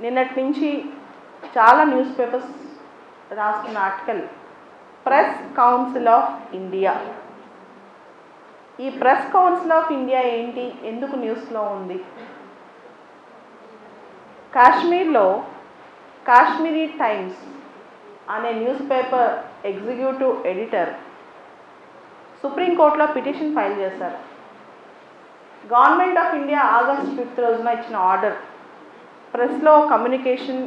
నిన్నటి నుంచి చాలా న్యూస్ పేపర్స్ రాస్తున్న article press council of India ఈ ప్రెస్ కౌన్సిల్ ఆఫ్ ఇండియా ఏంటి? ఎందుకు న్యూస్లో ఉంది? కాశ్మీర్లో కాశ్మీరీ టైమ్స్ అనే న్యూస్ పేపర్ ఎగ్జిక్యూటివ్ ఎడిటర్ సుప్రీంకోర్టులో పిటిషన్ ఫైల్ చేశారు. Government of India August fifth రోజున ఇచ్చిన ఆర్డర్ ప్రెస్లో కమ్యూనికేషన్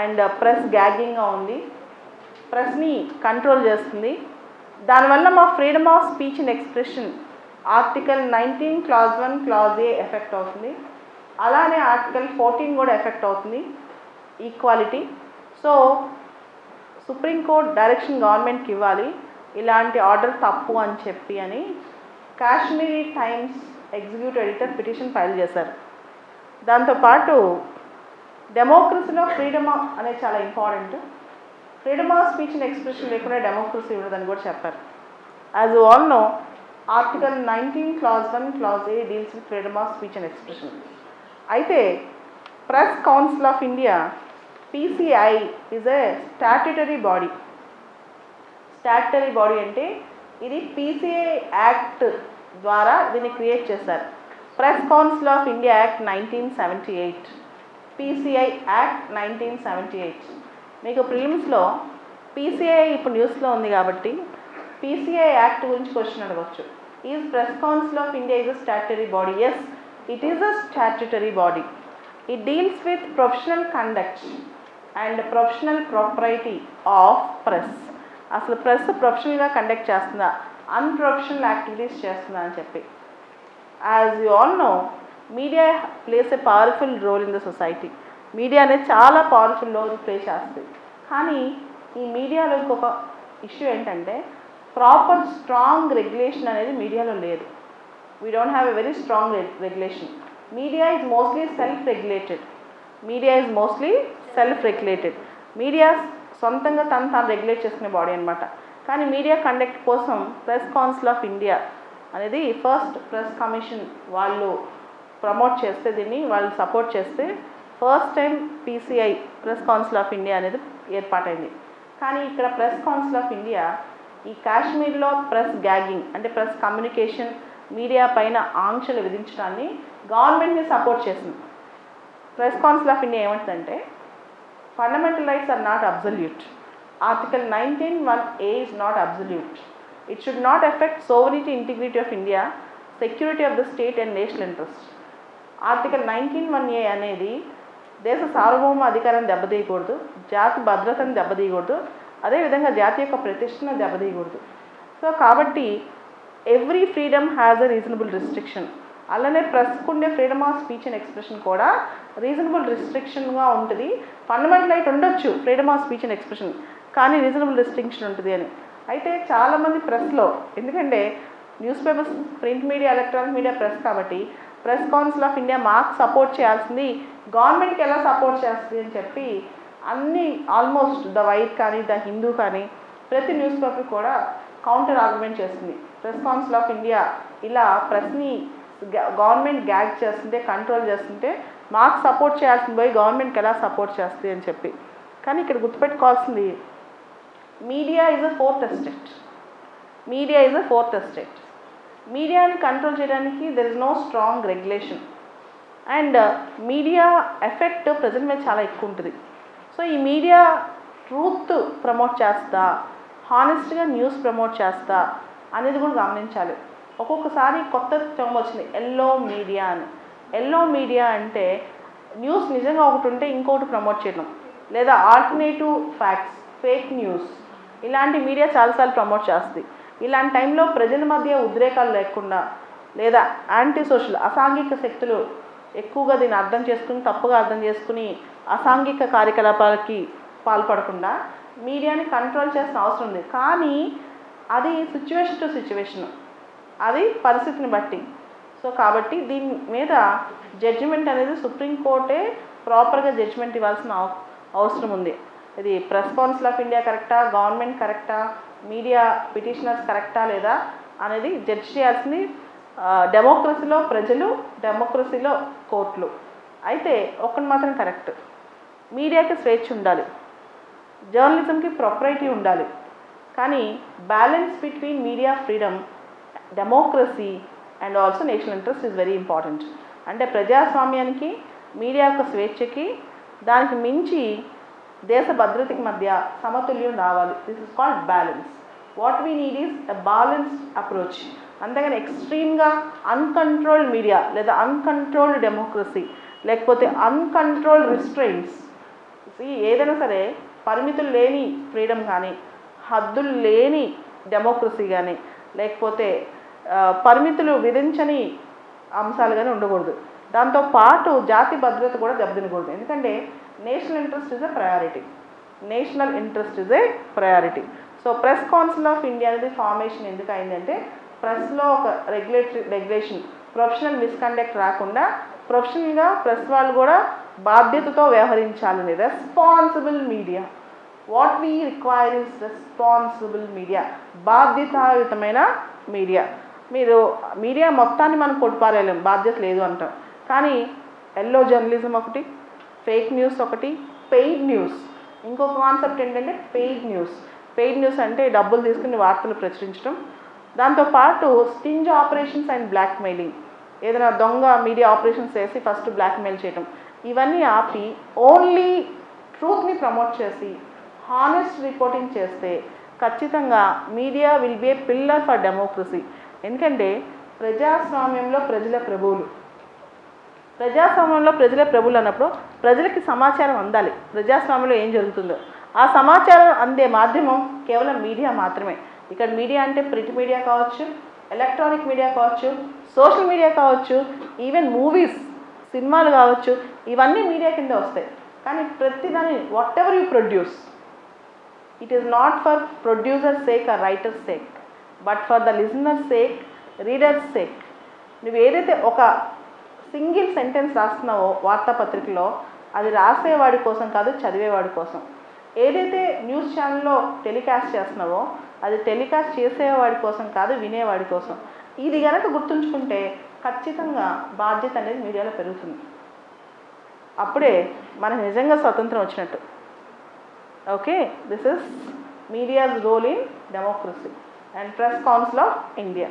అండ్ ప్రెస్ గ్యాగింగ్గా ఉంది. ప్రెస్ని కంట్రోల్ చేస్తుంది. దానివల్ల మా freedom of speech and expression article nineteen clause one clause A effect అవుతుంది. అలానే ఆర్టికల్ ఫోర్టీన్ కూడా ఎఫెక్ట్ అవుతుంది. Equality so supreme court direction గవర్నమెంట్కి ఇవ్వాలి. ఇలాంటి ఆర్డర్ తప్పు అని చెప్పి అని Kashmiri Times executive editor petition file చేశారు. దాంతోపాటు డెమోక్రసీలో ఫ్రీడమ్ అనేది చాలా important freedom of speech and expression లేకుండా డెమోక్రసీ ఉండదని కూడా చెప్పారు. As all know article nineteen clause one clause A deals with freedom of speech and expression అయితే press council of India PCI is a statutory body statutory body అంటే ఇది PCI act ద్వారా దీన్ని create చేశారు. Press council of India act nineteen seventy eight PCI act nineteen seventy eight మీకు ప్రిలిమ్స్లో PCI ఇప్పుడు న్యూస్లో ఉంది కాబట్టి పీసీఐ యాక్ట్ గురించి క్వశ్చన్ అడగవచ్చు is press council of India is a statutory body as it is a statutory body it deals with professional conduct and professional propriety of press అసలు press ప్రొఫెషనల్గా కండక్ట్ చేస్తుందా? Unprofessional activities చేస్తుందా అని చెప్పి. As you all know media plays a powerful role in the society media అనేది చాలా powerful role play చేస్తుంది. కానీ ఈ మీడియాలో ఇంకొక ఇష్యూ ఏంటంటే ప్రాపర్ స్ట్రాంగ్ రెగ్యులేషన్ అనేది మీడియాలో లేదు. We don't have a very strong regulation media is mostly self regulated media is mostly self regulated media సొంతంగా తను తాను రెగ్యులేట్ చేసుకునే బాడీ అనమాట కానీ మీడియా కండక్ట్ కోసం ప్రెస్ కౌన్సిల్ ఆఫ్ ఇండియా అనేది ఫస్ట్ ప్రెస్ కమిషన్ వాళ్ళు ప్రమోట్ చేస్తే దీన్ని వాళ్ళు సపోర్ట్ చేస్తే first time PCI press council of India అనేది ఏర్పాటైంది. కానీ ఇక్కడ ప్రెస్ కౌన్సిల్ ఆఫ్ ఇండియా ఈ కాశ్మీర్లో ప్రెస్ గ్యాగింగ్ అంటే ప్రెస్ కమ్యూనికేషన్ మీడియా పైన ఆంక్షలు విధించడాన్ని గవర్నమెంట్ని సపోర్ట్ చేసింది. ప్రెస్ కౌన్సిల్ ఆఫ్ ఇండియా ఏమంటుందంటే fundamental rights are not absolute article nineteen one A is not absolute it should not affect sovereignty integrity of India security of the state and national interest article nineteen one A అనేది దేశ సార్వభౌమ అధికారాన్ని దెబ్బతీయకూడదు జాతి భద్రతను దెబ్బతీయకూడదు అదేవిధంగా జాతి యొక్క ప్రతిష్టను దెబ్బతీయకూడదు. సో కాబట్టి every freedom has a reasonable restriction అలానే ప్రెస్కు ఉండే freedom of speech and expression కూడా రీజనబుల్ రిస్ట్రిక్షన్గా ఉంటుంది. ఫండమెంటల్ అయితే ఉండొచ్చు freedom of speech and expression కానీ రీజనబుల్ రిస్ట్రిక్షన్ ఉంటుంది అని. అయితే చాలామంది ప్రెస్లో ఎందుకంటే newspapers print media electronic media press కాబట్టి ప్రెస్ కౌన్సిల్ ఆఫ్ ఇండియా మాకు సపోర్ట్ చేయాల్సింది గవర్నమెంట్కి ఎలా సపోర్ట్ చేస్తుంది అని చెప్పి అన్ని ఆల్మోస్ట్ ద వైట్ కానీ ద హిందూ కానీ ప్రతి న్యూస్ పేపర్ కూడా కౌంటర్ ఆర్గ్యుమెంట్ చేస్తుంది. ప్రెస్ కౌన్సిల్ ఆఫ్ ఇండియా ఇలా ప్రెస్ని గవర్నమెంట్ గ్యాగ్ చేస్తుంటే కంట్రోల్ చేస్తుంటే మాకు సపోర్ట్ చేయాల్సింది పోయి గవర్నమెంట్కి ఎలా సపోర్ట్ చేస్తుంది అని చెప్పి. కానీ ఇక్కడ గుర్తుపెట్టుకోవాల్సింది media is a fourth estate media is a fourth estate మీడియాని కంట్రోల్ చేయడానికి there is no strong regulation and media affect present మీద చాలా ఎక్కువ ఉంటుంది. సో ఈ మీడియా ట్రూత్ ప్రమోట్ చేస్తా హానెస్ట్గా న్యూస్ ప్రమోట్ చేస్తా అనేది కూడా గమనించాలి. ఒక్కొక్కసారి కొత్త టర్మ్ వచ్చింది ఎల్లో మీడియా అని. ఎల్లో మీడియా అంటే న్యూస్ నిజంగా ఒకటి ఉంటే ఇంకొకటి ప్రమోట్ చేయడం. లేదా ఆల్టర్నేటివ్ ఫ్యాక్ట్స్ ఫేక్ న్యూస్ ఇలాంటి మీడియా చాలాసార్లు ప్రమోట్ చేస్తుంది. ఇలాంటి టైంలో ప్రజల మధ్య ఉద్రేకాలు లేకుండా లేదా యాంటీ సోషల్ అసాంఘిక శక్తులు ఎక్కువగా దీన్ని అర్థం చేసుకుని తప్పుగా అర్థం చేసుకుని అసాంఘిక కార్యకలాపాలకి పాల్పడకుండా మీడియాని కంట్రోల్ చేసిన అవసరం ఉంది. కానీ అది సిచ్యువేషన్ టు సిచ్యువేషన్ అది పరిస్థితిని బట్టి. సో కాబట్టి దీని మీద జడ్జిమెంట్ అనేది సుప్రీంకోర్టే ప్రాపర్గా జడ్జిమెంట్ ఇవ్వాల్సిన అవసరం ఉంది. ఇది ప్రెస్ కౌన్సిల్ ఆఫ్ ఇండియా కరెక్టా గవర్నమెంట్ కరెక్టా మీడియా పిటిషనర్స్ కరెక్టా లేదా? అనేది జడ్జ్ చేయాల్సింది డెమోక్రసీలో ప్రజలు డెమోక్రసీలో కోర్టులు. అయితే ఒక్కటి మాత్రం కరెక్ట్ మీడియాకి స్వేచ్ఛ ఉండాలి. జర్నలిజంకి ప్రొపరైటీ ఉండాలి. కానీ balance between media freedom democracy and also national interest is very important అంటే ప్రజాస్వామ్యానికి మీడియా యొక్క స్వేచ్ఛకి దానికి మించి దేశ భద్రతకి మధ్య సమతుల్యం రావాలి. This is called balance what we need is a balanced approach అంతేగాని ఎక్స్ట్రీమ్గా అన్కంట్రోల్డ్ మీడియా లేదా అన్కంట్రోల్డ్ డెమోక్రసీ లేకపోతే అన్కంట్రోల్డ్ రిస్ట్రైన్స్ ఏదైనా సరే పరిమితులు లేని ఫ్రీడమ్ కానీ హద్దులు లేని డెమోక్రసీ కానీ లేకపోతే పరిమితులు విధించని అంశాలు కానీ ఉండకూడదు. దాంతో పాటు జాతి భద్రత కూడా దెబ్బతినకూడదు. ఎందుకంటే national interest is a priority national interest is a priority so press council of India అనేది ఫార్మేషన్ ఎందుకు అయిందంటే ప్రెస్లో ఒక రెగ్యులేటరీ రెగ్యులేషన్ ప్రొఫెషనల్ మిస్కండక్ట్ రాకుండా ప్రొఫెషనల్గా ప్రెస్ వాళ్ళు కూడా బాధ్యతతో వ్యవహరించాలని responsible media what we require is responsible media బాధ్యతాయుతమైన మీడియా మీరు మీడియా మొత్తాన్ని మనం కొట్టుపారేయలేం బాధ్యత లేదు అంటాం. కానీ ఎల్లో జర్నలిజం ఒకటి ఫేక్ న్యూస్ ఒకటి పెయిడ్ న్యూస్. ఇంకొక కాన్సెప్ట్ ఏంటంటే పెయిడ్ న్యూస్. పెయిడ్ న్యూస్ అంటే డబ్బులు తీసుకుని వార్తలు ప్రచురించడం. దాంతోపాటు స్టింజ్ ఆపరేషన్స్ అండ్ బ్లాక్మెయిలింగ్. ఏదైనా దొంగ మీడియా ఆపరేషన్స్ చేసి ఫస్ట్ బ్లాక్మెయిల్ చేయడం ఇవన్నీ ఆపి ఓన్లీ ట్రూత్ని ప్రమోట్ చేసి హానెస్ట్ రిపోర్టింగ్ చేస్తే ఖచ్చితంగా media will be a pillar for democracy. ఎందుకంటే ప్రజాస్వామ్యంలో ప్రజల ప్రభువులు. ప్రజాస్వామ్యంలో ప్రజల ప్రభులు అన్నప్పుడు ప్రజలకి సమాచారం అందాలి. ప్రజాస్వామ్యంలో ఏం జరుగుతుందో. ఆ సమాచారం అందే మాధ్యమం కేవలం మీడియా మాత్రమే. ఇక్కడ మీడియా అంటే ప్రింట్ మీడియా కావచ్చు ఎలక్ట్రానిక్ మీడియా కావచ్చు సోషల్ మీడియా కావచ్చు ఈవెన్ మూవీస్ సినిమాలు కావచ్చు ఇవన్నీ మీడియా కింద వస్తాయి. కానీ ప్రతిదాని whatever you produce it is not for producer sake a writer sake but for the listener sake readers sake నువ్వు ఏదైతే ఒక సింగిల్ సెంటెన్స్ రాస్తున్నావో వార్తాపత్రికలో అది రాసేవాడి కోసం కాదు చదివేవాడి కోసం. ఏదైతే న్యూస్ ఛానల్లో టెలికాస్ట్ చేస్తున్నావో అది టెలికాస్ట్ చేసేవాడి కోసం కాదు వినేవాడి కోసం. ఇది కనుక గుర్తుంచుకుంటే ఖచ్చితంగా బాధ్యత అనేది మీడియాలో పెరుగుతుంది. అప్పుడే మనకు నిజంగా స్వతంత్రం వచ్చినట్టు. Okay? This is media's role in democracy and press council of India